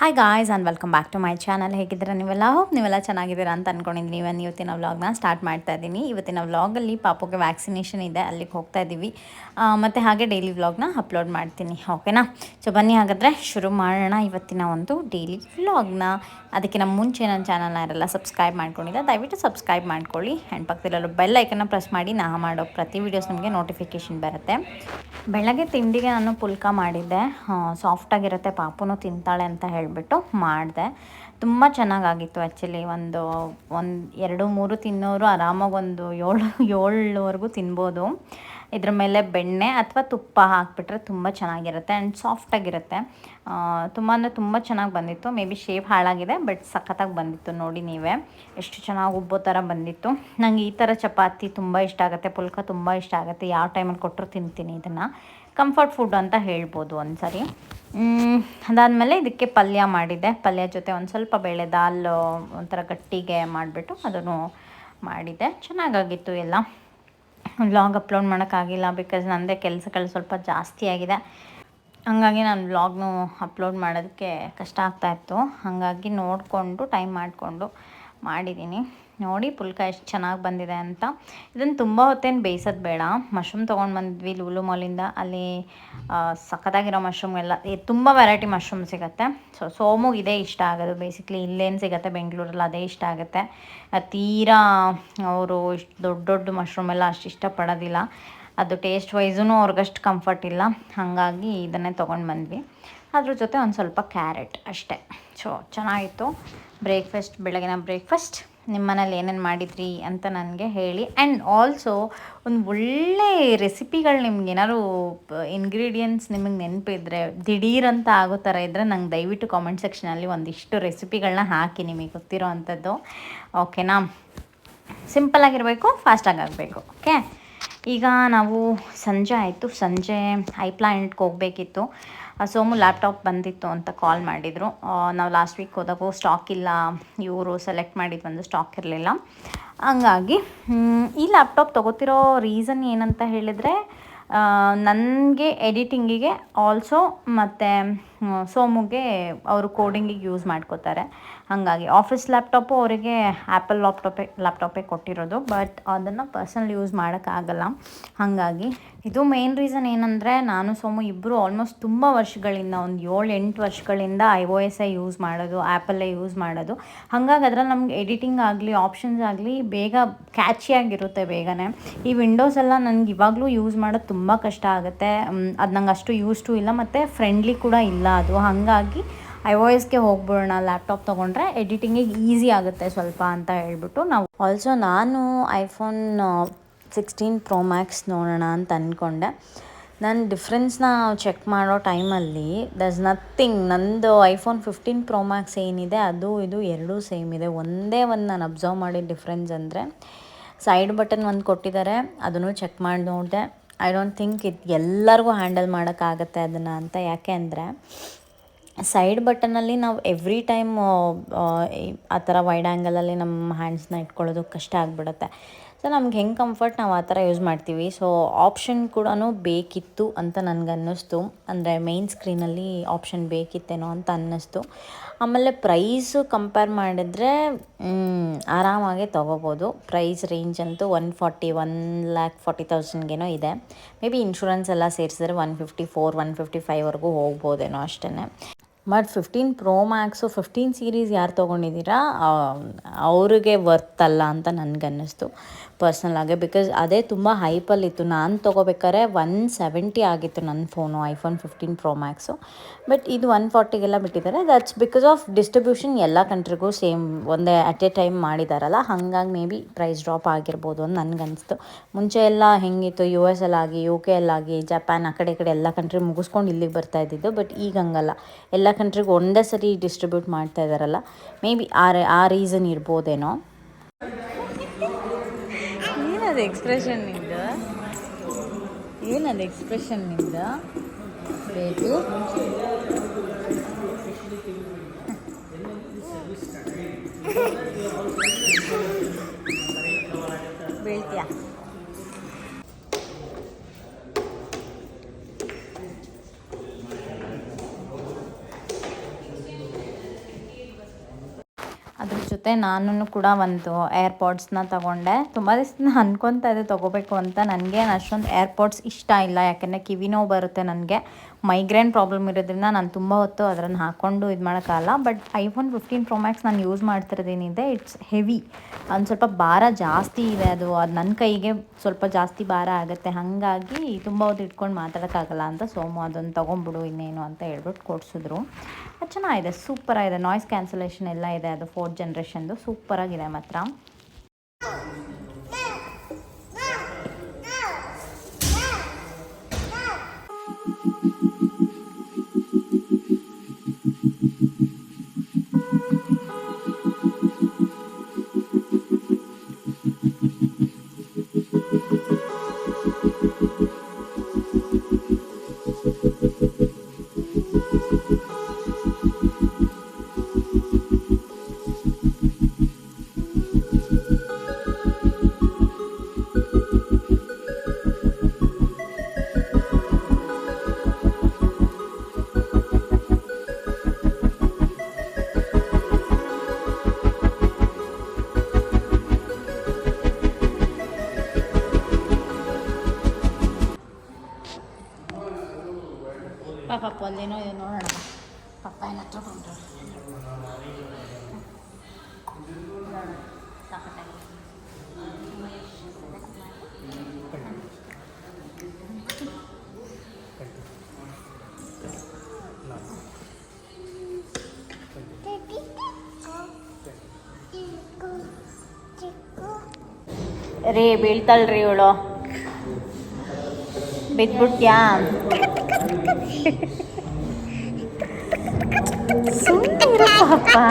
Hi guys and welcome back to my channel ಹೇಗಿದ್ದೀರಾ ನೀವೆಲ್ಲ? Hope ನೀವೆಲ್ಲ ಚೆನ್ನಾಗಿದ್ದೀರಾ ಅಂತ ಅಂದ್ಕೊಂಡಿದ್ದೀನಿ ಇವನ್ ಇವತ್ತಿನ ವ್ಲಾಗ್ನ ಸ್ಟಾರ್ಟ್ ಮಾಡ್ತಾ ಇದ್ದೀನಿ. ಇವತ್ತಿನ ವ್ಲಾಗಲ್ಲಿ ಪಾಪುಗೆ ವ್ಯಾಕ್ಸಿನೇಷನ್ ಇದೆ. ಅಲ್ಲಿಗೆ ಹೋಗ್ತಾ ಇದ್ದೀವಿ. ಮತ್ತು ಹಾಗೆ ಡೈಲಿ ವ್ಲಾಗ್ನ ಅಪ್ಲೋಡ್ ಮಾಡ್ತೀನಿ. ಓಕೆನಾ ಸೊ ಬನ್ನಿ ಹಾಗಾದರೆ ಶುರು ಮಾಡೋಣ ಇವತ್ತಿನ ಒಂದು ಡೈಲಿ ವ್ಲಾಗ್ನ ಅದಕ್ಕಿಂತ ಮುಂಚೆ ನನ್ನ ಚಾನಲ್ನ ಯಾರೆಲ್ಲ ಸಬ್ಸ್ಕ್ರೈಬ್ ಮಾಡ್ಕೊಂಡಿಲ್ಲ, ದಯವಿಟ್ಟು ಸಬ್ಸ್ಕ್ರೈಬ್ ಮಾಡ್ಕೊಳ್ಳಿ. ಆ್ಯಂಡ್ ಪಕ್ಕದಲ್ಲೂ ಬೆಲ್ ಐಕನ್ನ ಪ್ರೆಸ್ ಮಾಡಿ. ನಾ ಮಾಡೋ ಪ್ರತಿ ವೀಡಿಯೋಸ್ ನಿಮಗೆ ನೋಟಿಫಿಕೇಷನ್ ಬರುತ್ತೆ. ಬೆಳಗ್ಗೆ ತಿಂಡಿಗೆ ನಾನು ಪುಲ್ಕ ಮಾಡಿದ್ದೆ. ಸಾಫ್ಟಾಗಿರುತ್ತೆ ಪಾಪುನೂ ತಿಂತಾಳೆ ಅಂತ ಹೇಳಿಬಿಟ್ಟು ಮಾಡಿದೆ. ತುಂಬ ಚೆನ್ನಾಗಾಗಿತ್ತು ಆ್ಯಕ್ಚುಲಿ ಒಂದು ಒಂದು ಎರಡು ಮೂರು ತಿನ್ನೋರು ಆರಾಮಾಗಿ ಒಂದು ಏಳು, ಏಳುವರೆಗೂ ತಿನ್ಬೋದು. ಇದ್ರ ಮೇಲೆ ಬೆಣ್ಣೆ ಅಥವಾ ತುಪ್ಪ ಹಾಕಿಬಿಟ್ರೆ ತುಂಬ ಚೆನ್ನಾಗಿರುತ್ತೆ ಆ್ಯಂಡ್ ಸಾಫ್ಟಾಗಿರುತ್ತೆ ತುಂಬ ಅಂದರೆ ತುಂಬ ಚೆನ್ನಾಗಿ ಬಂದಿತ್ತು. ಮೇ ಬಿ ಶೇಪ್ ಹಾಳಾಗಿದೆ ಬಟ್ ಸಖತ್ತಾಗಿ ಬಂದಿತ್ತು ನೋಡಿ ನೀವೇ. ಎಷ್ಟು ಚೆನ್ನಾಗಿ ಉಬ್ಬೋ ಥರ ಬಂದಿತ್ತು. ನನಗೆ ಈ ಥರ ಚಪಾತಿ ತುಂಬ ಇಷ್ಟ ಆಗುತ್ತೆ, ಪುಲ್ಕ ತುಂಬ ಇಷ್ಟ ಆಗುತ್ತೆ. ಯಾವ ಟೈಮಲ್ಲಿ ಕೊಟ್ಟರು ತಿಂತೀನಿ ಇದನ್ನು. ಕಂಫರ್ಟ್ ಫುಡ್ ಅಂತ ಹೇಳ್ಬೋದು ಒಂದು ಸರಿ ಅದಾದಮೇಲೆ ಇದಕ್ಕೆ ಪಲ್ಯ ಮಾಡಿದ್ದೆ ಪಲ್ಯ ಜೊತೆ ಒಂದು ಸ್ವಲ್ಪ ಬೇಳೆ ದಾಲ್, ಒಂಥರ ಗಟ್ಟಿಗೆ ಮಾಡಿಬಿಟ್ಟು ಅದನ್ನು ಮಾಡಿದ್ದೆ ಚೆನ್ನಾಗಾಗಿತ್ತು ಎಲ್ಲ. ವ್ಲಾಗ್ ಅಪ್ಲೋಡ್ ಮಾಡೋಕ್ಕಾಗಿಲ್ಲ ಬಿಕಾಸ್ ನನ್ನದೇ ಕೆಲಸಗಳು ಸ್ವಲ್ಪ ಜಾಸ್ತಿ ಆಗಿದೆ. ಹಾಗಾಗಿ ನಾನು ವ್ಲಾಗ್ನು ಅಪ್ಲೋಡ್ ಮಾಡೋದಕ್ಕೆ ಕಷ್ಟ ಆಗ್ತಾಯಿತ್ತು ಹಾಗಾಗಿ ನೋಡಿಕೊಂಡು ಟೈಮ್ ಮಾಡಿಕೊಂಡು ಮಾಡಿದ್ದೀನಿ. ನೋಡಿ, ಪುಲ್ಕ ಎಷ್ಟು ಚೆನ್ನಾಗಿ ಬಂದಿದೆ ಅಂತ. ಇದನ್ನು ತುಂಬ ಹೊತ್ತೇನು ಬೇಯಿಸೋದು ಬೇಡ. ಮಶ್ರೂಮ್ ತೊಗೊಂಡು ಬಂದ್ವಿ ಲೂಲು ಮಾಲಿಂದ. ಅಲ್ಲಿ ಸಖತ್ತಾಗಿರೋ ಮಶ್ರೂಮ್ ಎಲ್ಲ ತುಂಬ ವೆರೈಟಿ ಮಶ್ರೂಮ್ ಸಿಗುತ್ತೆ. ಸೊ, ಸೋಮುಗೆ ಇದೇ ಇಷ್ಟ ಆಗೋದು. ಬೇಸಿಕ್ಲಿ ಇಲ್ಲೇನು ಸಿಗುತ್ತೆ. ಬೆಂಗಳೂರಲ್ಲಿ ಅದೇ ಇಷ್ಟ ಆಗುತ್ತೆ. ತೀರಾ, ಅವರು ಇಷ್ಟು ದೊಡ್ಡ ದೊಡ್ಡ ಮಶ್ರೂಮ್ ಎಲ್ಲ ಅಷ್ಟು ಇಷ್ಟಪಡೋದಿಲ್ಲ. ಅದು ಟೇಸ್ಟ್ ವೈಸೂ ಅವ್ರಿಗಷ್ಟು ಕಂಫರ್ಟ್ ಇಲ್ಲ. ಹಾಗಾಗಿ ಇದನ್ನೇ ತೊಗೊಂಡು ಬಂದ್ವಿ. ಅದ್ರ ಜೊತೆ ಒಂದು ಸ್ವಲ್ಪ ಕ್ಯಾರೆಟ್ ಅಷ್ಟೇ. ಸೊ ಚೆನ್ನಾಗಿತ್ತು. ಬ್ರೇಕ್ಫಾಸ್ಟ್ ಬೆಳಗಿನ ಬ್ರೇಕ್ಫಾಸ್ಟ್ ನಿಮ್ಮ ಮನೇಲಿ ಏನೇನು ಮಾಡಿದ್ರಿ ಅಂತ ನನಗೆ ಹೇಳಿ. ಆ್ಯಂಡ್ ಆಲ್ಸೋ ಒಂದು ಒಳ್ಳೆ ರೆಸಿಪಿಗಳು ನಿಮ್ಗೆ ಏನಾದ್ರು ಇಂಗ್ರೀಡಿಯೆಂಟ್ಸ್ ನಿಮಗೆ ನೆನಪಿದ್ರೆ ದಿಢೀರಂತ ಆಗೋ ಥರ ಇದ್ದರೆ ನಂಗೆ ದಯವಿಟ್ಟು ಕಾಮೆಂಟ್ ಸೆಕ್ಷನಲ್ಲಿ ಒಂದಿಷ್ಟು ರೆಸಿಪಿಗಳನ್ನ ಹಾಕಿ ನಿಮಗೆ ಗೊತ್ತಿರೋ ಅಂಥದ್ದು. ಓಕೆನಾ ಸಿಂಪಲ್ ಆಗಿರಬೇಕು ಫಾಸ್ಟಾಗಿ ಆಗಬೇಕು. ಓಕೆ ಈಗ ನಾವು ಸಂಜೆ ಆಯಿತು. ಸಂಜೆ ಐ ಪ್ಲಾನೆಟ್ಗೆ ಹೋಗಬೇಕಿತ್ತು. ಸೋಮು ಲ್ಯಾಪ್ಟಾಪ್ ಬಂದಿತ್ತು ಅಂತ ಕಾಲ್ ಮಾಡಿದರು. ನಾವು ಲಾಸ್ಟ್ ವೀಕ್ ಹೋದಾಗೂ ಸ್ಟಾಕ್ ಇಲ್ಲ, ಇವರು ಸೆಲೆಕ್ಟ್ ಮಾಡಿದ್ದು ಒಂದು ಸ್ಟಾಕ್ ಇರಲಿಲ್ಲ. ಹಂಗಾಗಿ ಈ ಲ್ಯಾಪ್ಟಾಪ್ ತೊಗೋತಿರೋ ರೀಸನ್ ಏನಂತ ಹೇಳಿದರೆ ನನಗೆ ಎಡಿಟಿಂಗಿಗೆ ಆಲ್ಸೋ ಮತ್ತು ಸೋಮುಗೆ ಅವರು ಕೋಡಿಂಗಿಗೆ ಯೂಸ್ ಮಾಡ್ಕೋತಾರೆ. ಹಾಗಾಗಿ ಆಫೀಸ್ ಲ್ಯಾಪ್ಟಾಪು ಅವರಿಗೆ ಆ್ಯಪಲ್ ಲ್ಯಾಪ್ಟಾಪೇ ಲ್ಯಾಪ್ಟಾಪೇ ಕೊಟ್ಟಿರೋದು. ಬಟ್ ಅದನ್ನು ಪರ್ಸನಲ್ ಯೂಸ್ ಮಾಡೋಕ್ಕಾಗಲ್ಲ ಹಾಗಾಗಿ ಇದು ಮೇನ್ ರೀಸನ್ ಏನಂದರೆ ನಾನು ಸೋಮು ಇಬ್ಬರು ಆಲ್ಮೋಸ್ಟ್ ತುಂಬ ವರ್ಷಗಳಿಂದ, ಒಂದು ಏಳು ಎಂಟು ವರ್ಷಗಳಿಂದ I O S I use ಮಾಡೋದು ಆ್ಯಪಲ್ಲೇ ಯೂಸ್ ಮಾಡೋದು. ಹಾಗಾಗಿ ಅದ್ರಲ್ಲಿ ನಮ್ಗೆ ಎಡಿಟಿಂಗ್ ಆಗಲಿ ಆಪ್ಷನ್ಸ್ ಆಗಲಿ ಬೇಗ ಕ್ಯಾಚಿಯಾಗಿರುತ್ತೆ ಬೇಗನೆ. ಈ ವಿಂಡೋಸ್ ಎಲ್ಲ ನನಗೆ ಇವಾಗಲೂ ಯೂಸ್ ಮಾಡೋದು ತುಂಬ ಕಷ್ಟ ಆಗುತ್ತೆ. ಅದು ನಂಗೆ ಅಷ್ಟು ಯೂಸ್ ಟು ಇಲ್ಲ. ಮತ್ತು ಫ್ರೆಂಡ್ಲಿ ಕೂಡ ಇಲ್ಲ. ಅದು. ಹಾಗಾಗಿ ಐ ವಾಯ್ಸ್ಗೆ ಹೋಗ್ಬಿಡೋಣ, ಲ್ಯಾಪ್ಟಾಪ್ ತೊಗೊಂಡ್ರೆ ಎಡಿಟಿಂಗಿಗೆ ಈಸಿ ಆಗುತ್ತೆ ಸ್ವಲ್ಪ ಅಂತ ಹೇಳ್ಬಿಟ್ಟು ನಾವು. ಆಲ್ಸೋ ನಾನು ಐಫೋನ್ ಸಿಕ್ಸ್ಟೀನ್ ಪ್ರೋ ಮ್ಯಾಕ್ಸ್ ನೋಡೋಣ ಅಂತ ಅಂದ್ಕೊಂಡೆ ನಾನು ಡಿಫ್ರೆನ್ಸ್ನ ಚೆಕ್ ಮಾಡೋ ಟೈಮಲ್ಲಿ ದಸ್ ನಥಿಂಗ್ ನಂದು ಐಫೋನ್ ಫಿಫ್ಟೀನ್ ಪ್ರೋ ಮ್ಯಾಕ್ಸ್ ಏನಿದೆ, ಅದು, ಇದು ಎರಡೂ ಸೇಮ್ ಇದೆ. ಒಂದೇ ಒಂದು ನಾನು ಅಬ್ಸರ್ವ್ ಮಾಡಿದ ಡಿಫ್ರೆನ್ಸ್ ಅಂದರೆ ಸೈಡ್ ಬಟನ್ ಒಂದು ಕೊಟ್ಟಿದ್ದಾರೆ, ಅದನ್ನು ಚೆಕ್ ಮಾಡಿ ನೋಡಿದೆ. ಐ ಡೋಂಟ್ ಥಿಂಕ್ ಇದು ಎಲ್ಲರಿಗೂ ಹ್ಯಾಂಡಲ್ ಮಾಡೋಕ್ಕಾಗತ್ತೆ ಅದನ್ನು ಅಂತ. ಯಾಕೆ ಅಂದರೆ ಸೈಡ್ ಬಟನಲ್ಲಿ ನಾವು ಎವ್ರಿ ಟೈಮ್ ಆ ಥರ ವೈಡ್ ಆ್ಯಂಗಲಲ್ಲಿ ನಮ್ಮ ಹ್ಯಾಂಡ್ಸ್ನ ಇಟ್ಕೊಳ್ಳೋದು ಕಷ್ಟ ಆಗಿಬಿಡುತ್ತೆ. ಸೊ ನಮ್ಗೆ ಹೆಂಗೆ ಕಂಫರ್ಟ್ ನಾವು ಆ ಥರ ಯೂಸ್ ಮಾಡ್ತೀವಿ. ಸೊ ಆಪ್ಷನ್ ಕೂಡ ಬೇಕಿತ್ತು ಅಂತ ನನಗನ್ನಿಸ್ತು. ಅಂದರೆ ಮೈನ್ ಸ್ಕ್ರೀನಲ್ಲಿ ಆಪ್ಷನ್ ಬೇಕಿತ್ತೇನೋ ಅಂತ ಅನ್ನಿಸ್ತು. ಆಮೇಲೆ ಪ್ರೈಸು ಕಂಪೇರ್ ಮಾಡಿದರೆ ಆರಾಮಾಗೆ ತೊಗೋಬೋದು. ಪ್ರೈಸ್ ರೇಂಜ್ ಅಂತೂ one forty one lakh forty ತೌಸಂಡ್ಗೇನೋ ಇದೆ. ಮೇ ಬಿ ಇನ್ಶೂರೆನ್ಸ್ ಎಲ್ಲ ಸೇರಿಸಿದ್ರೆ one fifty four one fifty ಫೈವ್ವರೆಗೂ ಹೋಗ್ಬೋದೇನೋ ಅಷ್ಟೇ but fifteen pro max fifteen series ಯಾರು ತೊಗೊಂಡಿದ್ದೀರಾ ಅವ್ರಿಗೆ ವರ್ತ್ ಅಲ್ಲ ಅಂತ ನನಗನ್ನಿಸ್ತು. ಪರ್ಸ್ನಲ್ ಆಗಿ ಬಿಕಾಸ್ ಅದೇ ತುಂಬ ಹೈಪಲ್ಲಿತ್ತು ನಾನು ತೊಗೋಬೇಕಾದ್ರೆ ಒನ್ ಸೆವೆಂಟಿ ಆಗಿತ್ತು ನನ್ನ phone iPhone fifteen pro max but ಇದು ಒನ್ ಫಾರ್ಟಿಗೆಲ್ಲ ಬಿಟ್ಟಿದ್ದಾರೆ. ದಟ್ಸ್ ಬಿಕಾಸ್ ಆಫ್ ಡಿಸ್ಟ್ರಿಬ್ಯೂಷನ್ ಎಲ್ಲ ಕಂಟ್ರಿಗೂ ಸೇಮ್ ಒಂದೇ ಅಟ್ ಎ ಟೈಮ್ ಮಾಡಿದಾರಲ್ಲ. ಹಾಗಾಗಿ ಮೇ ಬಿ ಪ್ರೈಸ್ ಡ್ರಾಪ್ ಆಗಿರ್ಬೋದು ಅಂತ ನನಗನ್ನಿಸ್ತು ಮುಂಚೆ ಎಲ್ಲ ಹೆಂಗಿತ್ತು? ಯು ಎಸ್ ಆಗಿ ಯು ಕೆ ಆಗಿ ಜಪಾನ್ ಆ ಕಡೆ ಈ ಕಡೆ ಎಲ್ಲ ಕಂಟ್ರಿ ಮುಗಿಸ್ಕೊಂಡು ಇಲ್ಲಿಗೆ ಬರ್ತಾ ಇದ್ದಿದ್ದು. ಬಟ್ ಈಗ ಹಂಗಲ್ಲ. ಎಲ್ಲ ಕಂಟ್ರಿಗೂ ಒಂದೇ ಸರಿ ಡಿಸ್ಟ್ರಿಬ್ಯೂಟ್ ಮಾಡ್ತಾ ಇದ್ದಾರಲ್ಲ ಮೇ ಬಿ ಆ ಆ ರೀಸನ್ ಇರ್ಬೋದೇನೋ. ಏನದು ಎಕ್ಸ್ಪ್ರೆಷನ್ನಿಂದ ಏನದು ಎಕ್ಸ್ಪ್ರೆಷನ್ನಿಂದ ಬೇಬಿ ಬೀಳ್ತೀಯ ಜೊತೆ ನಾನು ಕೂಡ ಒಂದು ಏರ್ಪಾಡ್ಸ್ನ ತಗೊಂಡೆ. ತುಂಬ ದಿವಸ ಅನ್ಕೊತಾ ಇದೆ ತೊಗೋಬೇಕು ಅಂತ. ನನಗೆ ಅಷ್ಟೊಂದು ಏರ್ಪಾಡ್ಸ್ ಇಷ್ಟ ಇಲ್ಲ. ಯಾಕೆಂದರೆ ಕಿವಿ ನೋವು ಬರುತ್ತೆ ನನಗೆ. ಮೈಗ್ರೇನ್ ಪ್ರಾಬ್ಲಮ್ ಇರೋದ್ರಿಂದ ನಾನು ತುಂಬ ಹೊತ್ತು ಅದನ್ನು ಹಾಕ್ಕೊಂಡು ಇದು ಮಾಡೋಕ್ಕಾಗಲ್ಲ. But iPhone fifteen pro max ನಾನು ಯೂಸ್ ಮಾಡ್ತಿರೋದೇನಿದೆ ಇಟ್ಸ್ ಹೆವಿ ಒಂದು ಸ್ವಲ್ಪ ಭಾರ ಜಾಸ್ತಿ ಇದೆ ಅದು. ಅದು ನನ್ನ ಕೈಗೆ ಸ್ವಲ್ಪ ಜಾಸ್ತಿ ಭಾರ ಆಗುತ್ತೆ. ಹಾಗಾಗಿ ತುಂಬ ಹೊತ್ತು ಇಟ್ಕೊಂಡು ಮಾತಾಡೋಕ್ಕಾಗಲ್ಲ ಅಂತ ಸೋಮು ಅದನ್ನು ತೊಗೊಂಬಿಡು ಇನ್ನೇನು ಅಂತ ಹೇಳ್ಬಿಟ್ಟು ಕೊಡಿಸಿದ್ರು. ಅದು ಚೆನ್ನಾಗಿದೆ ಸೂಪರಾಗಿದೆ ನಾಯ್ಸ್ ಕ್ಯಾನ್ಸಲೇಷನ್ ಎಲ್ಲ ಇದೆ ಅದು ಫೋರ್ತ್ ಜನ್ರೇಷನ್ದು ಸೂಪರಾಗಿದೆ ಮಾತ್ರ. ಅಲ್ಲೇನೋ ಇದೆ ನೋಡೋಣ ಪಪ್ಪ ಎಲ್ಲ ತಗೊಂಡ್ರು ರೀ ಬೀಳ್ತಾಳ್ರಿ ಇವಳು ಬಿದ್ಬಿಟ್ಯಾ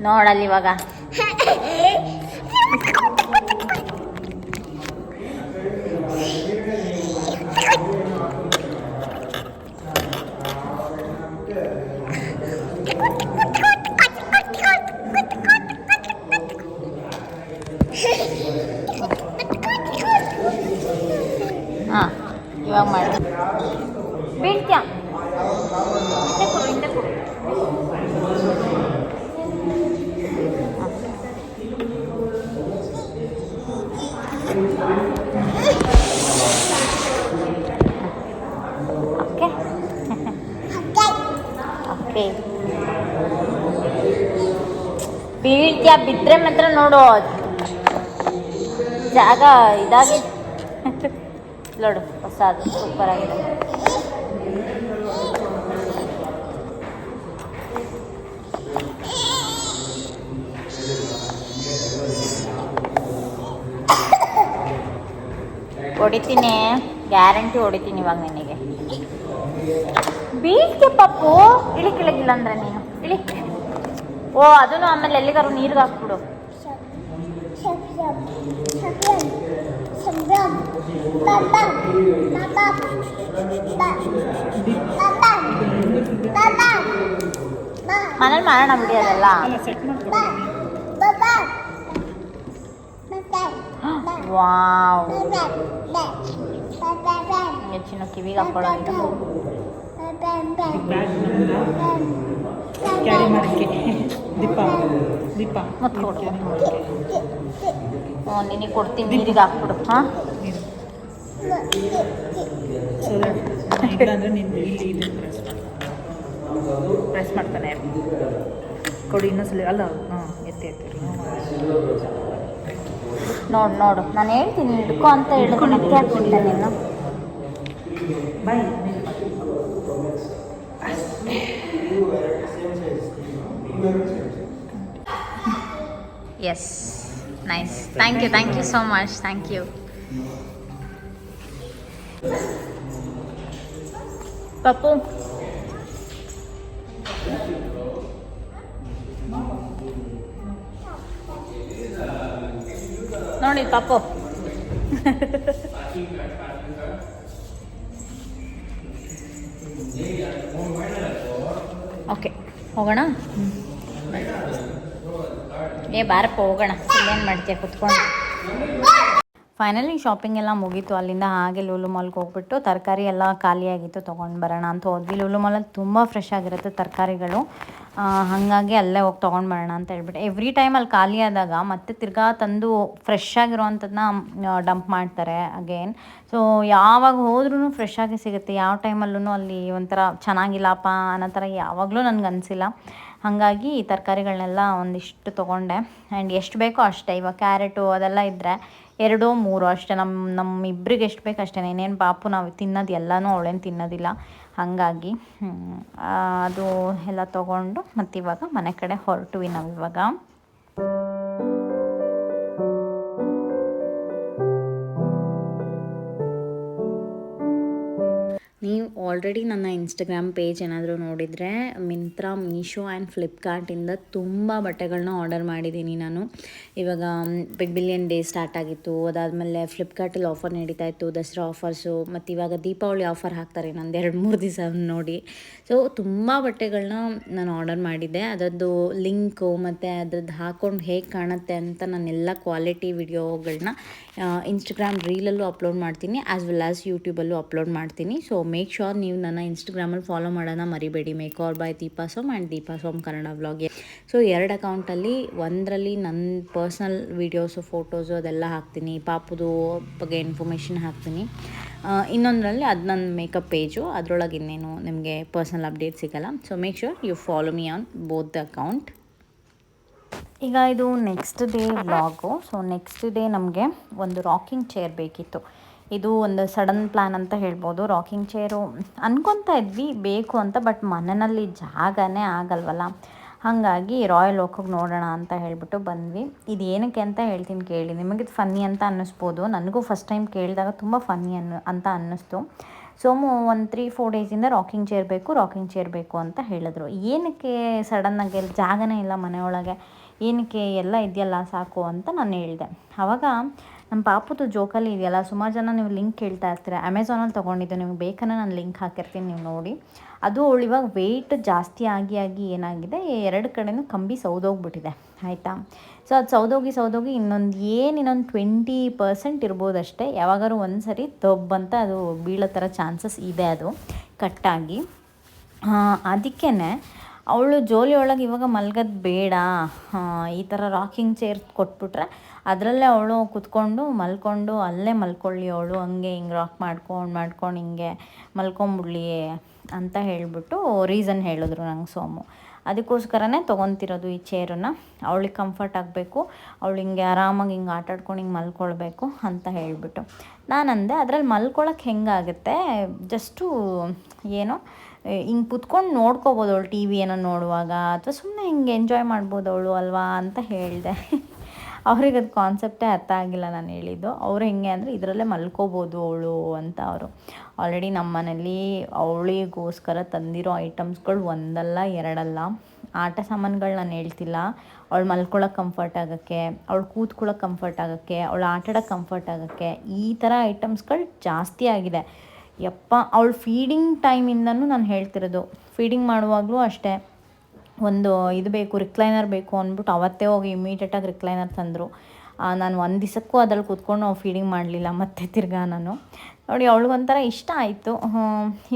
ನೋಡಲ್ಲಿ ಇವಾಗ ಬಿದ್ದರೆ ಮಾತ್ರ ನೋಡು. ಜಾಗ ಇದಾಗಿ. ನೋಡು ಹೊಸ ಸೂಪರ್ ಆಗಿದೆ. ಹೊಡಿತೀನಿ. ಗ್ಯಾರಂಟಿ ಹೊಡಿತೀನಿ ಇವಾಗ ನಿನಗೆ. ಬೀಳ್ಕೆ ಪಪ್ಪು ಇಳಿ ಕೆಳಗಿಲ್ಲ ಅಂದ್ರೆ ನೀನು. ಇಳಿ. ಓ, ಅದನ್ನು ಆಮೇಲೆ ಎಲ್ಲಿಗಾರು ನೀರಿಗೆ ಹಾಕ್ಬಿಡು. ಮನೇಲಿ ಮಾಡೋಣ ಬಿಡಿ ಅದೆಲ್ಲ. ವಾವ್. ಹೆಚ್ಚಿನ ಕಿವಿಗೆ ಹಾಕೊಳ್ಳೋದು. ಕ್ಯಾರಿ ಮಾಡೋಕ್ಕೆ. ದೀಪ. ದೀಪ. ಮತ್ತೆ ಕೊಡು. ಹ್ಞೂ ನಿನಗೆ ಕೊಡ್ತೀನಿ ನೀರಿಗೆ ಹಾಕ್ಬಿಡು ಹಾಂ? ಸೊ ಇಲ್ಲ ಅಂದರೆ ನೀನು ಇಲ್ಲಿ ಇದು ಪ್ರೆಸ್ ಪ್ರೆಸ್ ಮಾಡ್ತಾನೆ. ಕೊಡಿ ಇನ್ನೊಂದ್ಸಲ ಅಲ್ಲ ಹಾಂ ಎತ್ತಿ ಎತ್ತಿ ನೋಡು ನೋಡು. ನಾನು ಹೇಳ್ತೀನಿ ಹಿಡ್ಕೊ ಅಂತ ಹಿಡ್ಕೊಂಡು ಎತ್ತಿ ಹಾಕ್ಬಿಟ್ಟೆ ನೀನು boy. Yes nice thank you thank you so much thank you Pappu ನೋಡಿ ಪಪ್ಪು ಓಕೆ ಹೋಗೋಣ? ಏ, ಬಾರಪ್ಪ, ಹೋಗೋಣ. ಇಲ್ಲೇನು ಮಾಡ್ತೀಯ? ಕುತ್ಕೊಂಡು. ಫೈನಲಿ ಶಾಪಿಂಗ್ ಎಲ್ಲ ಮುಗೀತು. ಅಲ್ಲಿಂದ ಹಾಗೆ ಲೂಲು ಮಾಲ್ಗೆ ಹೋಗ್ಬಿಟ್ಟು ತರಕಾರಿ ಎಲ್ಲ ಖಾಲಿಯಾಗಿತ್ತು, ತೊಗೊಂಡು ಬರೋಣ ಅಂತ ಹೋದ್ವಿ. ಲೂಲು ಮಾಲಲ್ಲಿ ತುಂಬ ಫ್ರೆಶ್ ಆಗಿರುತ್ತೆ ತರಕಾರಿಗಳು. ಹಾಗಾಗಿ ಅಲ್ಲೇ ಹೋಗಿ ತೊಗೊಂಡು ಬರೋಣ ಅಂತ ಹೇಳ್ಬಿಟ್ಟು. ಎವ್ರಿ ಟೈಮ್ ಅಲ್ಲಿ ಖಾಲಿ ಆದಾಗ ಮತ್ತೆ ತಿರ್ಗಾ ತಂದು ಫ್ರೆಶ್ ಆಗಿರೋವಂಥದ್ದನ್ನ ಡಂಪ್ ಮಾಡ್ತಾರೆ ಅಗೇನ್ ಸೊ ಯಾವಾಗ ಹೋದ್ರೂ ಫ್ರೆಶ್ ಆಗಿ ಸಿಗುತ್ತೆ. ಯಾವ ಟೈಮಲ್ಲೂ ಅಲ್ಲಿ ಒಂಥರ ಚೆನ್ನಾಗಿಲ್ಲಪ್ಪ ಅನ್ನೋ ಥರ ಯಾವಾಗಲೂ ನನಗೆ ಅನಿಸಿಲ್ಲ ಹಾಗಾಗಿ ಈ ತರಕಾರಿಗಳನ್ನೆಲ್ಲ ಒಂದಿಷ್ಟು ತೊಗೊಂಡೆ. ಆ್ಯಂಡ್ ಎಷ್ಟು ಬೇಕೋ ಅಷ್ಟೇ, ಇವಾಗ ಕ್ಯಾರೆಟು ಅದೆಲ್ಲ ಇದ್ದರೆ ಎರಡೋ, ಮೂರು ಅಷ್ಟೇ. ನಮ್ಮ ನಮ್ಮ ಇಬ್ಬರಿಗೆ ಎಷ್ಟು ಬೇಕು ಅಷ್ಟೇ. ಇನ್ನೇನು ಪಾಪು ನಾವು ತಿನ್ನೋದು ಎಲ್ಲನೂ ಅವಳೇನು ತಿನ್ನೋದಿಲ್ಲ. ಹಾಗಾಗಿ ಅದು ಎಲ್ಲ ತೊಗೊಂಡು ಮತ್ತಿವಾಗ ಮನೆ ಕಡೆ ಹೊರಟುವಿ ನಾವು ನೀವು ಆಲ್ರೆಡಿ ನನ್ನ ಇನ್ಸ್ಟಾಗ್ರಾಮ್ ಪೇಜ್ ಏನಾದರೂ ನೋಡಿದರೆ ಮಿಂತ್ರಾ ಮೀಶೋ ಆ್ಯಂಡ್ ಫ್ಲಿಪ್ಕಾರ್ಟಿಂದ ತುಂಬ ಬಟ್ಟೆಗಳನ್ನ ಆರ್ಡರ್ ಮಾಡಿದ್ದೀನಿ ನಾನು. ಇವಾಗ ಬಿಗ್ ಬಿಲಿಯನ್ ಡೇ ಸ್ಟಾರ್ಟ್ ಆಗಿತ್ತು. ಅದಾದಮೇಲೆ ಫ್ಲಿಪ್ಕಾರ್ಟಲ್ಲಿ ಆಫರ್ ನಡೀತಾ ಇತ್ತು, ದಸರಾ ಆಫರ್ಸು ಮತ್ತು ಇವಾಗ ದೀಪಾವಳಿ ಆಫರ್ ಹಾಕ್ತಾರೆ ನಂದು ಎರಡು ಮೂರು ದಿವಸ ನೋಡಿ. ಸೊ ತುಂಬ ಬಟ್ಟೆಗಳನ್ನ ನಾನು ಆರ್ಡರ್ ಮಾಡಿದ್ದೆ. ಅದರದ್ದು ಲಿಂಕು ಮತ್ತು ಅದ್ರದ್ದು ಹಾಕ್ಕೊಂಡು ಹೇಗೆ ಕಾಣುತ್ತೆ ಅಂತ ನಾನೆಲ್ಲ ಕ್ವಾಲಿಟಿ ವಿಡಿಯೋಗಳನ್ನ ಇನ್ಸ್ಟಾಗ್ರಾಮ್ ರೀಲಲ್ಲೂ ಅಪ್ಲೋಡ್ ಮಾಡ್ತೀನಿ ಆ್ಯಸ್ ವೆಲ್ ಆ್ಯಸ್ ಯೂಟ್ಯೂಬಲ್ಲೂ ಅಪ್ಲೋಡ್ ಮಾಡ್ತೀನಿ. ಸೊ ಮೇಕ್ ಶೋರ್ ನೀವು ನನ್ನ ಇನ್ಸ್ಟಾಗ್ರಾಮಲ್ಲಿ ಫಾಲೋ ಮಾಡೋಣ ಮರಿಬೇಡಿ. Make are by Deepa Som and Deepa Som Kannada ವ್ಲಾಗ್ಗೆ so ಎರಡು ಅಕೌಂಟಲ್ಲಿ ಒಂದರಲ್ಲಿ ನನ್ನ ಪರ್ಸ್ನಲ್ ವೀಡಿಯೋಸು ಫೋಟೋಸು ಅದೆಲ್ಲ ಹಾಕ್ತೀನಿ. ಪಾಪದು ಬಗ್ಗೆ ಇನ್ಫಾರ್ಮೇಷನ್ ಹಾಕ್ತೀನಿ. ಇನ್ನೊಂದರಲ್ಲಿ ಅದು ನನ್ನ ಮೇಕಪ್ ಪೇಜು ಅದರೊಳಗೆ ಇನ್ನೇನು ನಿಮಗೆ ಪರ್ಸ್ನಲ್ ಅಪ್ಡೇಟ್ ಸಿಗಲ್ಲ. So make sure you follow me on both the account ಈಗ ಇದು next day vlog so next day ನಮಗೆ ಒಂದು ರಾಕಿಂಗ್ ಚೇರ್ ಬೇಕಿತ್ತು. ಇದು ಒಂದು ಸಡನ್ ಪ್ಲ್ಯಾನ್ ಅಂತ ಹೇಳ್ಬೋದು. ರಾಕಿಂಗ್ ಚೇರು ಅನ್ಕೊತಾ ಇದ್ವಿ, ಬೇಕು ಅಂತ, ಬಟ್ ಮನೆಯಲ್ಲಿ ಜಾಗನೇ ಆಗಲ್ವಲ್ಲ. ಹಾಗಾಗಿ ರಾಯಲ್ ಓಕಗೆ ನೋಡೋಣ ಅಂತ ಹೇಳಿಬಿಟ್ಟು ಬಂದ್ವಿ. ಇದು ಏನಕ್ಕೆ ಅಂತ ಹೇಳ್ತೀನಿ ಕೇಳಿ. ನಿಮಗೆ ಫನ್ನಿ ಅಂತ ಅನ್ನಿಸ್ಬೋದು. ನನಗೂ ಫಸ್ಟ್ ಟೈಮ್ ಕೇಳಿದಾಗ ತುಂಬ ಫನ್ನಿ ಅನ್ನು, ಅಂತ ಅನ್ನಿಸ್ತು. ಸೋಮು ಒಂದು ತ್ರೀ, ಫೋರ್ ಡೇಸಿಂದ ರಾಕಿಂಗ್ ಚೇರ್ ಬೇಕು, ರಾಕಿಂಗ್ ಚೇರ್ ಬೇಕು ಅಂತ ಹೇಳಿದ್ರು. ಏನಕ್ಕೆ ಸಡನ್ನಾಗಿ ಅಲ್ಲಿ ಜಾಗನೇ ಇಲ್ಲ ಮನೆಯೊಳಗೆ? ಏನಕ್ಕೆ ಎಲ್ಲ ಇದೆಯಲ್ಲ ಸಾಕು ಅಂತ ನಾನು ಹೇಳಿದೆ. ಆವಾಗ ನಮ್ಮ ಪಾಪುದು ಜೋಕಲ್ಲಿ ಇದೆಯಲ್ಲ, ಸುಮಾರು ಜನ ನೀವು ಲಿಂಕ್ ಕೇಳ್ತಾ ಇರ್ತೀರ. ಅಮೆಝಾನಲ್ಲಿ ತೊಗೊಂಡಿದ್ದು, ನಿಮ್ಗೆ ಬೇಕನ್ನ ನಾನು ಲಿಂಕ್ ಹಾಕಿರ್ತೀನಿ ನೀವು ನೋಡಿ. ಅದು ಅವಳು ಇವಾಗ ವೆಯ್ಟ್ ಜಾಸ್ತಿ ಆಗಿ ಆಗಿ ಏನಾಗಿದೆ, ಎರಡು ಕಡೆನೂ ಕಂಬಿ ಸೌದೋಗ್ಬಿಟ್ಟಿದೆ, ಆಯಿತಾ? ಸೊ ಅದು ಸೌದೋಗಿ ಸೌದೋಗಿ ಇನ್ನೊಂದು ಏನು ಇನ್ನೊಂದು ಟ್ವೆಂಟಿ ಪರ್ಸೆಂಟ್ ಇರ್ಬೋದಷ್ಟೇ. ಯಾವಾಗಾದ್ರೂ ಒಂದು ಸರಿ ದಬ್ಬಂತ ಅದು ಬೀಳೋ ಥರ ಚಾನ್ಸಸ್ ಇದೆ ಅದು, ಕಟ್ಟಾಗಿ. ಅದಕ್ಕೇ ಅವಳು ಜೋಲಿ ಒಳಗೆ ಇವಾಗ ಮಲ್ಗೋದು ಬೇಡ. ಈ ಥರ ರಾಕಿಂಗ್ ಚೇರ್ ಕೊಟ್ಬಿಟ್ರೆ ಅದರಲ್ಲೇ ಅವಳು ಕುತ್ಕೊಂಡು ಮಲ್ಕೊಂಡು ಅಲ್ಲೇ ಮಲ್ಕೊಳ್ಳಿ ಅವಳು, ಹಂಗೆ ಹಿಂಗೆ ರಾಕ್ ಮಾಡ್ಕೊಂಡು ಮಾಡ್ಕೊಂಡು ಹಿಂಗೆ ಮಲ್ಕೊಂಬಿಡ್ಲಿ ಅಂತ ಹೇಳಿಬಿಟ್ಟು ರೀಸನ್ ಹೇಳಿದ್ರು ನಂಗೆ ಸೋಮು. ಅದಕ್ಕೋಸ್ಕರನೇ ತೊಗೊತಿರೋದು ಈ ಚೇರನ್ನು ಅವಳಿಗೆ ಕಂಫರ್ಟ್ ಆಗಬೇಕು, ಅವಳು ಹಿಂಗೆ ಆರಾಮಾಗಿ ಹಿಂಗೆ ಆಟಾಡ್ಕೊಂಡು ಹಿಂಗೆ ಮಲ್ಕೊಳ್ಬೇಕು ಅಂತ ಹೇಳಿಬಿಟ್ಟು. ನಾನು ಅಂದೆ ಅದ್ರಲ್ಲಿ ಮಲ್ಕೊಳಕ್ಕೆ ಹೆಂಗಾಗುತ್ತೆ ಜಸ್ಟು ಏನೋ ಹಿಂಗೆ ಕುತ್ಕೊಂಡು ನೋಡ್ಕೋಬೋದು ಅವಳು ಟಿ ವಿ ಏನೋ ನೋಡುವಾಗ ಅಥವಾ ಸುಮ್ಮನೆ ಹಿಂಗೆ ಎಂಜಾಯ್ ಮಾಡ್ಬೋದು ಅವಳು ಅಲ್ವಾ ಅಂತ ಹೇಳಿದೆ. ಅವ್ರಿಗೆ ಅದು ಕಾನ್ಸೆಪ್ಟೇ ಅರ್ಥ ಆಗಿಲ್ಲ ನಾನು ಹೇಳಿದ್ದು. ಅವ್ರು ಹೆಂಗೆ ಅಂದರೆ ಇದರಲ್ಲೇ ಮಲ್ಕೋಬೋದು ಅವಳು ಅಂತ ಅವರು. ಆಲ್ರೆಡಿ ನಮ್ಮ ಮನೇಲಿ ಅವಳಿಗೋಸ್ಕರ ತಂದಿರೋ ಐಟಮ್ಸ್ಗಳು ಒಂದಲ್ಲ ಎರಡಲ್ಲ. ಆಟ ಸಾಮಾನುಗಳು ನಾನು ಹೇಳ್ತಿಲ್ಲ. ಅವಳು ಮಲ್ಕೊಳ್ಳೋಕೆ ಕಂಫರ್ಟ್ ಆಗೋಕ್ಕೆ, ಅವಳು ಕೂತ್ಕೊಳ್ಳೋಕೆ ಕಂಫರ್ಟ್ ಆಗೋಕ್ಕೆ, ಅವಳು ಆಟಾಡೋಕೆ ಕಂಫರ್ಟ್ ಆಗೋಕ್ಕೆ ಈ ಥರ ಐಟಮ್ಸ್ಗಳು ಜಾಸ್ತಿ ಆಗಿದೆ. ಯಪ್ಪ, ಅವಳು ಫೀಡಿಂಗ್ ಟೈಮಿಂದನೂ ನಾನು ಹೇಳ್ತಿರೋದು. ಫೀಡಿಂಗ್ ಮಾಡುವಾಗಲೂ ಅಷ್ಟೇ. ಒಂದು ಇದು ಬೇಕು ರಿಕ್ಲೈನರ್ ಬೇಕು ಅಂದ್ಬಿಟ್ಟು ಅವತ್ತೇ ಹೋಗಿ ಇಮಿಡಿಯೇಟಾಗಿ ರಿಕ್ಲೈನರ್ ತಂದರು. ನಾನು ಒಂದು ದಿವಸಕ್ಕೂ ಅದ್ರಲ್ಲಿ ಕೂತ್ಕೊಂಡು ಫೀಡಿಂಗ್ ಮಾಡಲಿಲ್ಲ ಮತ್ತೆ ತಿರ್ಗಾ ನಾನು. ನೋಡಿ ಅವಳಿಗೊಂಥರ ಇಷ್ಟ ಆಯಿತು.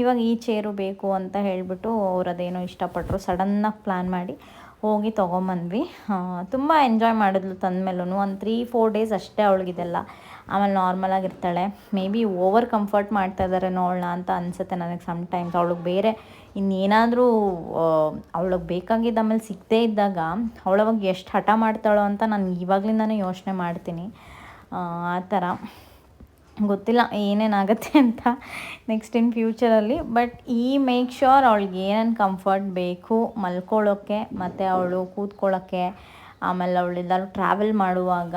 ಇವಾಗ ಈ ಚೇರು ಬೇಕು ಅಂತ ಹೇಳಿಬಿಟ್ಟು ಅವ್ರು ಅದೇನೋ ಇಷ್ಟಪಟ್ಟರು ಸಡನ್ನಾಗಿ ಪ್ಲ್ಯಾನ್ ಮಾಡಿ ಹೋಗಿ ತೊಗೊಂಬಂದ್ವಿ. ತುಂಬ ಎಂಜಾಯ್ ಮಾಡಿದ್ಲು ತಂದಮೇಲೂ ಒಂದು ತ್ರೀ ಫೋರ್ ಡೇಸ್ ಅಷ್ಟೇ ಅವಳಿಗಿದೆಲ್ಲ ಆಮೇಲೆ ನಾರ್ಮಲ್ ಇರ್ತಾಳೆ ಮೇ ಬಿ ಓವರ್ ಕಂಫರ್ಟ್ ಮಾಡ್ತಾ ಇದ್ದಾರೆ ಅವಳನ್ನ ಅಂತ ಅನಿಸುತ್ತೆ ನನಗೆ ಸಮ್ ಟೈಮ್ಸ್ ಅವಳಿಗೆ ಬೇರೆ ಇನ್ನೇನಾದರೂ ಅವಳಿಗೆ ಬೇಕಾಗಿದ್ದ ಆಮೇಲೆ ಸಿಗದೇ ಇದ್ದಾಗ ಅವಳವಾಗ ಎಷ್ಟು ಹಠ ಮಾಡ್ತಾಳೋ ಅಂತ ನಾನು ಇವಾಗಲಿಂದನೇ ಯೋಚನೆ ಮಾಡ್ತೀನಿ. ಆ ಆ ಥರ. ಗೊತ್ತಿಲ್ಲ ಏನೇನಾಗುತ್ತೆ ಅಂತ ನೆಕ್ಸ್ಟ್ ಇನ್ ಫ್ಯೂಚರಲ್ಲಿ ಬಟ್ ಈ ಮೇಕ್ ಶ್ಯೂರ್ ಅವಳಿಗೆ ಏನೇನು ಕಂಫರ್ಟ್ ಬೇಕು ಮಲ್ಕೊಳ್ಳೋಕ್ಕೆ ಮತ್ತು ಅವಳು ಕೂತ್ಕೊಳ್ಳೋಕ್ಕೆ ಆಮೇಲೆ ಅವಳೆಲ್ಲರೂ ಟ್ರಾವೆಲ್ ಮಾಡುವಾಗ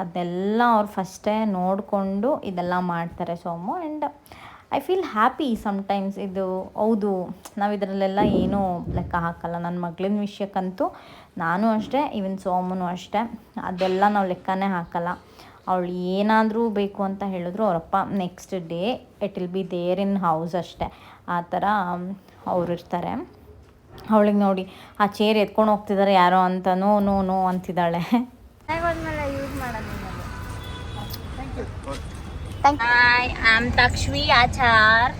ಅದನ್ನೆಲ್ಲ ಅವ್ರು ಫಸ್ಟೇ ನೋಡಿಕೊಂಡು ಇದೆಲ್ಲ ಮಾಡ್ತಾರೆ Somu and I feel happy sometimes ಇದು ಹೌದು, ನಾವು ಇದರಲ್ಲೆಲ್ಲ ಏನೂ ಲೆಕ್ಕ ಹಾಕಲ್ಲ. ನನ್ನ ಮಗಳಿನ ವಿಷಯಕ್ಕಂತೂ ನಾನು ಅಷ್ಟೇ ಈವನ್ ಸೋಮನು ಅಷ್ಟೇ. ಅದೆಲ್ಲ ನಾವು ಲೆಕ್ಕನೇ ಹಾಕಲ್ಲ. ಅವಳು ಏನಾದರೂ ಬೇಕು ಅಂತ ಹೇಳಿದ್ರು ಅವರಪ್ಪ next day it will be there in house ಅಷ್ಟೇ. ಆ ಥರ ಅವ್ರು ಇರ್ತಾರೆ. ಅವಳಿಗೆ ನೋಡಿ ಆ ಚೇರ್ ಎತ್ಕೊಂಡು ಹೋಗ್ತಿದ್ದಾರೆ ಯಾರೋ ಅಂತ no no no ಅಂತಿದ್ದಾಳೆ. Hi I am Takshvi Achar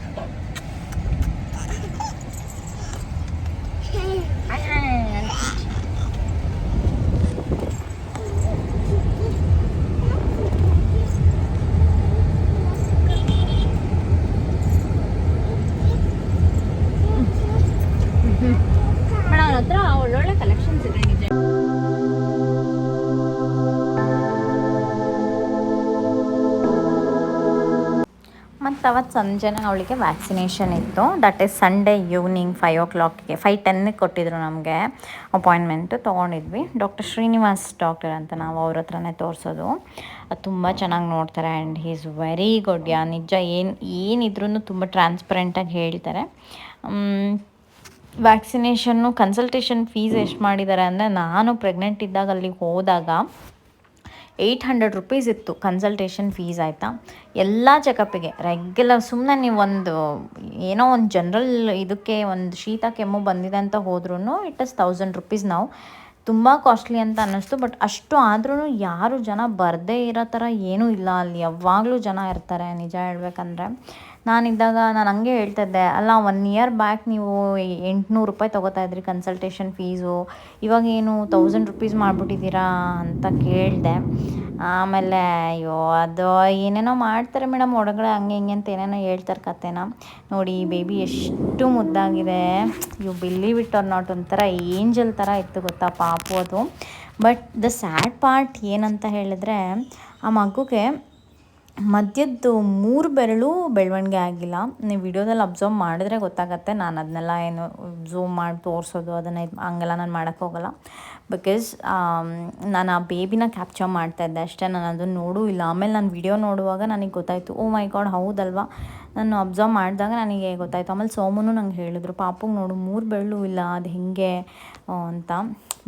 ಮತ್ತು ಅವತ್ತು ಸಂಜೆನೇ ಅವಳಿಗೆ ವ್ಯಾಕ್ಸಿನೇಷನ್ ಇತ್ತು. That is Sunday evening five ಓ ಕ್ಲಾಕ್ಗೆ ಫೈವ್ ಟೆನ್ನಿಗೆ ಕೊಟ್ಟಿದ್ರು ನಮಗೆ ಅಪಾಯಿಂಟ್ಮೆಂಟು ತೊಗೊಂಡಿದ್ವಿ. ಡಾಕ್ಟರ್ ಶ್ರೀನಿವಾಸ್ ಡಾಕ್ಟರ್ ಅಂತ ನಾವು ಅವ್ರ ಹತ್ರನೇ ತೋರಿಸೋದು. ತುಂಬ ಚೆನ್ನಾಗಿ ನೋಡ್ತಾರೆ and he is very good yeah, ನಿಜ ಏನು ಏನಿದ್ರೂ ತುಂಬ ಟ್ರಾನ್ಸ್ಪರೆಂಟಾಗಿ ಹೇಳ್ತಾರೆ. ವ್ಯಾಕ್ಸಿನೇಷನ್ನು ಕನ್ಸಲ್ಟೇಷನ್ ಫೀಸ್ ಎಷ್ಟು ಮಾಡಿದ್ದಾರೆ ಅಂದರೆ ನಾನು ಪ್ರೆಗ್ನೆಂಟ್ ಇದ್ದಾಗ ಅಲ್ಲಿಗೆ ಹೋದಾಗ ಏಯ್ಟ್ ಹಂಡ್ರೆಡ್ ರುಪೀಸ್ ಇತ್ತು ಕನ್ಸಲ್ಟೇಷನ್ ಫೀಸ್ ಆಯಿತಾ? ಎಲ್ಲ ಚೆಕಪ್ಪಿಗೆ ರೆಗ್ಯುಲರ್ ಸುಮ್ಮನೆ ನೀವು ಒಂದು, ಏನೋ ಒಂದು ಜನರಲ್ ಇದಕ್ಕೆ, ಒಂದು ಶೀತ ಕೆಮ್ಮು ಬಂದಿದೆ ಅಂತ ಹೋದ್ರೂ ಇಟ್ ಇಸ್ ತೌಸಂಡ್ ರುಪೀಸ್ ನಾವು ತುಂಬ ಕಾಸ್ಟ್ಲಿ ಅಂತ ಅನ್ನಿಸ್ತು ಬಟ್ ಅಷ್ಟು ಆದ್ರೂ ಯಾರು ಜನ ಬರದೇ ಇರೋ ಥರ ಏನೂ ಇಲ್ಲ ಅಲ್ಲಿ. ಯಾವಾಗಲೂ ಜನ ಇರ್ತಾರೆ, ನಿಜ ಹೇಳ್ಬೇಕಂದ್ರೆ. ನಾನಿದ್ದಾಗ ನಾನು ಹಂಗೆ ಹೇಳ್ತಿದ್ದೆ, ಅಲ್ಲ ಒನ್ ಇಯರ್ ಬ್ಯಾಕ್ ನೀವು ಎಂಟುನೂರು ರೂಪಾಯಿ ತೊಗೋತಾ ಇದ್ರಿ ಕನ್ಸಲ್ಟೇಷನ್ ಫೀಸು ಇವಾಗ ಏನು ತೌಸಂಡ್ ರುಪೀಸ್ ಮಾಡಿಬಿಟ್ಟಿದ್ದೀರಾ ಅಂತ ಕೇಳಿದೆ. ಆಮೇಲೆ ಅಯ್ಯೋ, ಅದು ಏನೇನೋ ಮಾಡ್ತಾರೆ ಮೇಡಮ್ ಒಳಗಡೆ ಹಂಗೆ ಹಿಂಗೆ ಅಂತ ಏನೇನೋ ಹೇಳ್ತಾರೆ ಕತೆನ. ನೋಡಿ ಬೇಬಿ ಎಷ್ಟು ಮುದ್ದಾಗಿದೆ. You believe it or not ಒಂಥರ ಏಂಜಲ್ ಥರ ಇತ್ತು ಗೊತ್ತಾ ಪಾಪು ಅದು. ಬಟ್ ದ ಸ್ಯಾಡ್ ಪಾರ್ಟ್ ಏನಂತ ಹೇಳಿದ್ರೆ, ಆ ಮಗುಗೆ ಮಧ್ಯದ್ದು ಮೂರು ಬೆರಳು ಬೆಳವಣಿಗೆ ಆಗಿಲ್ಲ. ನೀವು ವಿಡಿಯೋದಲ್ಲಿ ಅಬ್ಸರ್ವ್ ಮಾಡಿದ್ರೆ ಗೊತ್ತಾಗತ್ತೆ. ನಾನು ಅದನ್ನೆಲ್ಲ ಏನು ಝೂಮ್ ಮಾಡಿ ತೋರಿಸೋದು, ಅದನ್ನು ಹಂಗೆಲ್ಲ ನಾನು ಮಾಡೋಕ್ಕೆ ಹೋಗಲ್ಲ. ಬಿಕಾಸ್ ನಾನು ಆ ಬೇಬಿನ ಕ್ಯಾಪ್ಚರ್ ಮಾಡ್ತಾ ಇದ್ದೆ ಅಷ್ಟೇ. ನಾನು ಅದನ್ನು ನೋಡೂ ಇಲ್ಲ. ಆಮೇಲೆ ನಾನು ವಿಡಿಯೋ ನೋಡುವಾಗ ನನಗೆ ಗೊತ್ತಾಯಿತು ಓ ಮೈ ಗಾಡ್ ಹೌದಲ್ವಾ? ನಾನು ಅಬ್ಸರ್ವ್ ಮಾಡಿದಾಗ ನನಗೆ ಗೊತ್ತಾಯಿತು. ಆಮೇಲೆ ಸೋಮನು ನಂಗೆ ಹೇಳಿದ್ರು, ಪಾಪಗೆ ನೋಡು, ಮೂರು ಬೆರಳು ಇಲ್ಲ, ಅದು ಹೇಗೆ? ಅಂತ.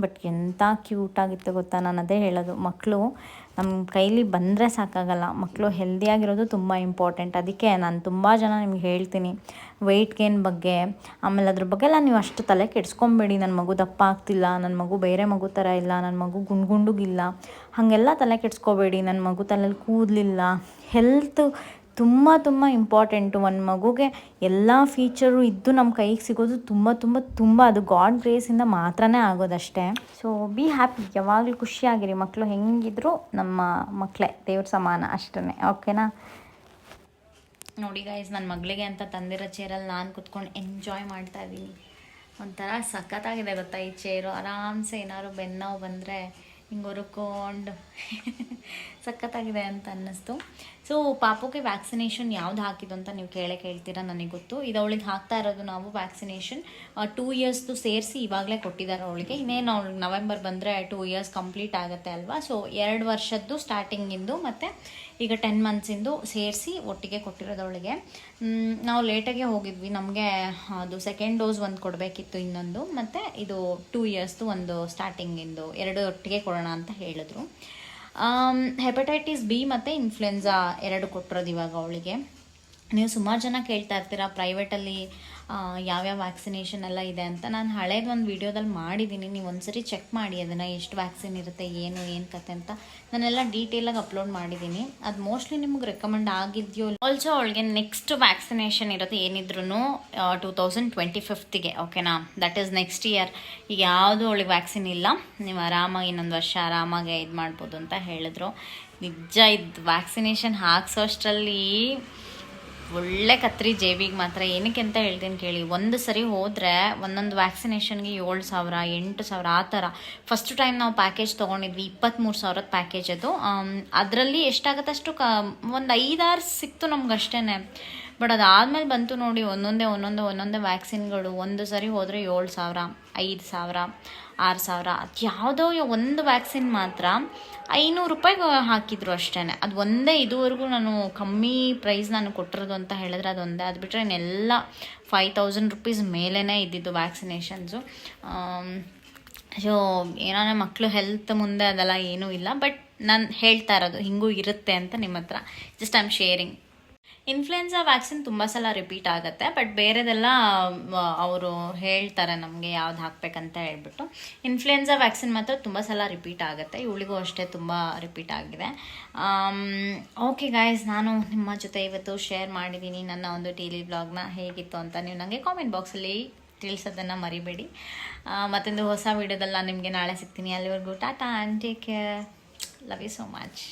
ಬಟ್ ಎಂಥ ಕ್ಯೂಟಾಗಿತ್ತು ಗೊತ್ತಾ? ನಾನು ಅದೇ ಹೇಳೋದು. ಮಕ್ಕಳು ನಮ್ಮ ಕೈಲಿ ಬಂದರೆ ಸಾಕಾಗಲ್ಲ. ಮಕ್ಕಳು ಹೆಲ್ದಿಯಾಗಿರೋದು ತುಂಬ ಇಂಪಾರ್ಟೆಂಟ್ ಅದಕ್ಕೆ ನಾನು ತುಂಬ ಜನ ನಿಮ್ಗೆ ಹೇಳ್ತೀನಿ. ವೆಯ್ಟ್ ಗೇನ್ ಬಗ್ಗೆ, ಆಮೇಲೆ ಅದ್ರ ಬಗ್ಗೆ ಎಲ್ಲ ನೀವು ಅಷ್ಟು ತಲೆ ಕೆಡ್ಸ್ಕೊಬೇಡಿ. ನನ್ನ ಮಗು ದಪ್ಪ ಆಗ್ತಿಲ್ಲ. ನನ್ನ ಮಗು ಬೇರೆ ಮಗು ಥರ ಇಲ್ಲ. ನನ್ನ ಮಗು ಗುಂಡು ಗುಂಡುಗಿಲ್ಲ ಹಾಗೆಲ್ಲ ತಲೆ ಕೆಡ್ಸ್ಕೋಬೇಡಿ. ನನ್ನ ಮಗು ತಲೆಯಲ್ಲಿ ಕೂದಲಿಲ್ಲ. ಹೆಲ್ತ್ ತುಂಬ ತುಂಬ ಇಂಪಾರ್ಟೆಂಟು ಒಂದು ಮಗುಗೆ ಎಲ್ಲ ಫೀಚರು ಇದ್ದು ನಮ್ಮ ಕೈಗೆ ಸಿಗೋದು ತುಂಬ ತುಂಬ ತುಂಬ, ಅದು ಗಾಡ್ ಗ್ರೇಸಿಂದ ಮಾತ್ರನೇ ಆಗೋದಷ್ಟೇ. ಸೊ ಬಿ ಹ್ಯಾಪಿ ಯಾವಾಗಲೂ ಖುಷಿಯಾಗಿರಿ ಮಕ್ಕಳು ಹೆಂಗಿದ್ರು ನಮ್ಮ ಮಕ್ಕಳೇ ದೇವ್ರ ಸಮಾನ ಅಷ್ಟೇ ಓಕೆನಾ ನೋಡಿ ಗೈಸ್ ನನ್ನ ಮಗಳಿಗೆ ಅಂತ ತಂದಿರೋ ಚೇರಲ್ಲಿ ನಾನು ಕುತ್ಕೊಂಡು ಎಂಜಾಯ್ ಮಾಡ್ತಾ ಇದ್ದೀನಿ ಒಂಥರ ಸಖತ್ತಾಗಿದೆ ಗೊತ್ತಾ ಈ ಚೇರು ಆರಾಮ್ಸೆ ಏನಾದ್ರು ಬೆನ್ನೋವು ಬಂದರೆ ಹಿಂಗೆ ಹುರ್ಕೊಂಡು. ಸಖತ್ತಾಗಿದೆ ಅಂತ ಅನ್ನಿಸ್ತು. ಸೊ ಪಾಪುಗೆ ವ್ಯಾಕ್ಸಿನೇಷನ್ ಯಾವ್ದು ಹಾಕಿದ್ದು ಅಂತ ನೀವು ಕೇಳಕ್ಕೆ ಕೇಳ್ತೀರಾ ನನಗೆ ಗೊತ್ತು. ಇದು ಅವಳಿಗೆ ಹಾಕ್ತಾ ಇರೋದು ನಾವು ವ್ಯಾಕ್ಸಿನೇಷನ್ ಟೂ ಇಯರ್ಸ್ದು ಸೇರಿಸಿ ಇವಾಗಲೇ ಕೊಟ್ಟಿದ್ದಾರೆ ಅವಳಿಗೆ. ಇನ್ನೇನು ಅವಳಿಗೆ ನವೆಂಬರ್ ಬಂದರೆ ಟೂ ಇಯರ್ಸ್ ಕಂಪ್ಲೀಟ್ ಆಗುತ್ತೆ ಅಲ್ವಾ? ಸೊ ಎರಡು ವರ್ಷದ್ದು ಸ್ಟಾರ್ಟಿಂಗಿಂದು ಮತ್ತು ಈಗ ಟೆನ್ ಮಂತ್ಸಿಂದು ಸೇರಿಸಿ ಒಟ್ಟಿಗೆ ಕೊಟ್ಟಿರೋದು ಅವಳಿಗೆ. ನಾವು ಲೇಟಾಗೆ ಹೋಗಿದ್ವಿ. ನಮಗೆ, ಅದು ಸೆಕೆಂಡ್ ಡೋಸ್ ಒಂದು ಕೊಡಬೇಕಿತ್ತು ಇನ್ನೊಂದು. ಮತ್ತು ಇದು ಟೂ ಇಯರ್ಸ್ದು ಒಂದು ಸ್ಟಾರ್ಟಿಂಗಿಂದು ಎರಡು ಒಟ್ಟಿಗೆ ಕೊಡೋಣ ಅಂತ ಹೇಳಿದ್ರು. ಹೆಪಟೈಟಿಸ್ ಬಿ ಮತ್ತು ಇನ್ಫ್ಲುಯೆನ್ಸಾ ಎರಡು ಕೊಟ್ಟಿರೋದು ಇವಾಗ ಅವಳಿಗೆ. ನೀವು ಸುಮಾರು ಜನ ಕೇಳ್ತಾ ಇರ್ತೀರ ಪ್ರೈವೇಟಲ್ಲಿ ಯಾವ್ಯಾವ ವ್ಯಾಕ್ಸಿನೇಷನ್ ಎಲ್ಲ ಇದೆ ಅಂತ ನಾನು ಹಳೇದು ಒಂದು ವೀಡಿಯೋದಲ್ಲಿ ಮಾಡಿದ್ದೀನಿ ನೀವು ಒಂದ್ಸರಿ ಚೆಕ್ ಮಾಡಿ ಅದನ್ನು, ಎಷ್ಟು ವ್ಯಾಕ್ಸಿನ್ ಇರುತ್ತೆ, ಏನು ಏನು ಕತೆ ಅಂತ. ನಾನೆಲ್ಲ ಡೀಟೇಲಾಗಿ ಅಪ್ಲೋಡ್ ಮಾಡಿದ್ದೀನಿ ಅದು ಮೋಸ್ಟ್ಲಿ ನಿಮ್ಗೆ ರೆಕಮೆಂಡ್ ಆಗಿದೆಯೋ ಆಲ್ಸೋ ಅವಳಿಗೆ ನೆಕ್ಸ್ಟ್ ವ್ಯಾಕ್ಸಿನೇಷನ್ ಇರುತ್ತೆ ಏನಿದ್ರು ಟೂ ತೌಸಂಡ್ ಟ್ವೆಂಟಿ ಫಿಫ್ತಿಗೆ ಓಕೆನಾ ದಟ್ ಈಸ್ ನೆಕ್ಸ್ಟ್ ಇಯರ್ ಈಗ ಯಾವುದು ಅವಳಿಗೆ ವ್ಯಾಕ್ಸಿನ್ ಇಲ್ಲ. ನೀವು ಆರಾಮಾಗಿ ಇನ್ನೊಂದು ವರ್ಷ ಆರಾಮಾಗಿ ಇದು ಮಾಡ್ಬೋದು ಅಂತ ಹೇಳಿದ್ರು. ನಿಜ ಇದು ವ್ಯಾಕ್ಸಿನೇಷನ್ ಹಾಕ್ಸೋಷ್ಟರಲ್ಲಿ ಒಳ್ಳೆ ಕತ್ರಿ ಜೇಬಿಗೆ ಮಾತ್ರ. ಏನಕ್ಕೆ ಅಂತ ಹೇಳ್ತೀನಿ ಕೇಳಿ. ಒಂದು ಸರಿ ಹೋದರೆ ಒಂದೊಂದು ವ್ಯಾಕ್ಸಿನೇಷನ್ಗೆ ಏಳು ಸಾವಿರ, ಎಂಟು ಸಾವಿರ, ಆ ಥರ. ಫಸ್ಟ್ ಟೈಮ್ ನಾವು ಪ್ಯಾಕೇಜ್ ತೊಗೊಂಡಿದ್ವಿ ಇಪ್ಪತ್ತ್ಮೂರು ಸಾವಿರದ ಪ್ಯಾಕೇಜ್ ಅದು. ಅದರಲ್ಲಿ ಎಷ್ಟಾಗುತ್ತೆ ಅಷ್ಟು ಕ, ಒಂದು ಐದಾರು ಸಿಕ್ತು ನಮ್ಗೆ ಅಷ್ಟೇ ಬಟ್ ಅದಾದಮೇಲೆ ಬಂತು ನೋಡಿ, ಒಂದೊಂದೇ ಒಂದೊಂದೇ ಒಂದೊಂದೇ ವ್ಯಾಕ್ಸಿನ್ಗಳು ಒಂದು ಸರಿ ಹೋದರೆ ಏಳು ಸಾವಿರ, ಐದು ಸಾವಿರ, ಆರು ಸಾವಿರ. ಅದು ಯಾವುದೋ ಒಂದು ವ್ಯಾಕ್ಸಿನ್ ಮಾತ್ರ ಐನೂರು ರೂಪಾಯಿಗೆ ಹಾಕಿದ್ರು ಅಷ್ಟೇ ಅದು ಒಂದೇ ಇದುವರೆಗೂ ನಾನು ಕಮ್ಮಿ ಪ್ರೈಸ್ ನಾನು ಕೊಟ್ಟಿರೋದು ಅಂತ ಹೇಳಿದ್ರೆ ಅದೊಂದೇ ಅದು ಬಿಟ್ಟರೆ ಇನ್ನೆಲ್ಲ ಫೈವ್ ತೌಸಂಡ್ ರುಪೀಸ್ ಮೇಲೇ ಇದ್ದಿದ್ದು ವ್ಯಾಕ್ಸಿನೇಷನ್ಸು ಸೊ ಏನೋ ಮಕ್ಕಳು ಹೆಲ್ತ್ ಮುಂದೆ ಅದೆಲ್ಲ ಏನೂ ಇಲ್ಲ. ಬಟ್ ನಾನು ಹೇಳ್ತಾ ಇರೋದು, ಹಿಂಗೂ ಇರುತ್ತೆ ಅಂತ ನಿಮ್ಮ ಹತ್ರ just I am sharing influenza vaccine ತುಂಬ ಸಲ ರಿಪೀಟ್ ಆಗುತ್ತೆ ಬಟ್ ಬೇರೆದೆಲ್ಲ ಅವರು ಹೇಳ್ತಾರೆ ನಮಗೆ ಯಾವ್ದು ಹಾಕ್ಬೇಕಂತ ಹೇಳ್ಬಿಟ್ಟು. ಇನ್ಫ್ಲುಯೆನ್ಸಾ ವ್ಯಾಕ್ಸಿನ್ ಮಾತ್ರ ತುಂಬ ಸಲ ರಿಪೀಟ್ ಆಗುತ್ತೆ, ಇವಳಿಗೂ ಅಷ್ಟೇ ತುಂಬ ರಿಪೀಟ್ ಆಗಿದೆ. ಓಕೆ ಗಾಯ್ಸ್ ನಾನು ನಿಮ್ಮ ಜೊತೆ ಇವತ್ತು ಶೇರ್ ಮಾಡಿದ್ದೀನಿ ನನ್ನ ಒಂದು ಡೈಲಿ ಬ್ಲಾಗ್ನ ಹೇಗಿತ್ತು ಅಂತ ನೀವು ನನಗೆ ಕಾಮೆಂಟ್ ಬಾಕ್ಸಲ್ಲಿ ತಿಳಿಸೋದನ್ನು ಮರಿಬೇಡಿ. ಮತ್ತೊಂದು ಹೊಸ ವೀಡಿಯೋದಲ್ಲಿ ನಾನು ನಿಮಗೆ ನಾಳೆ ಸಿಗ್ತೀನಿ. ಅಲ್ಲಿವರೆಗೂ tata and take care love you so much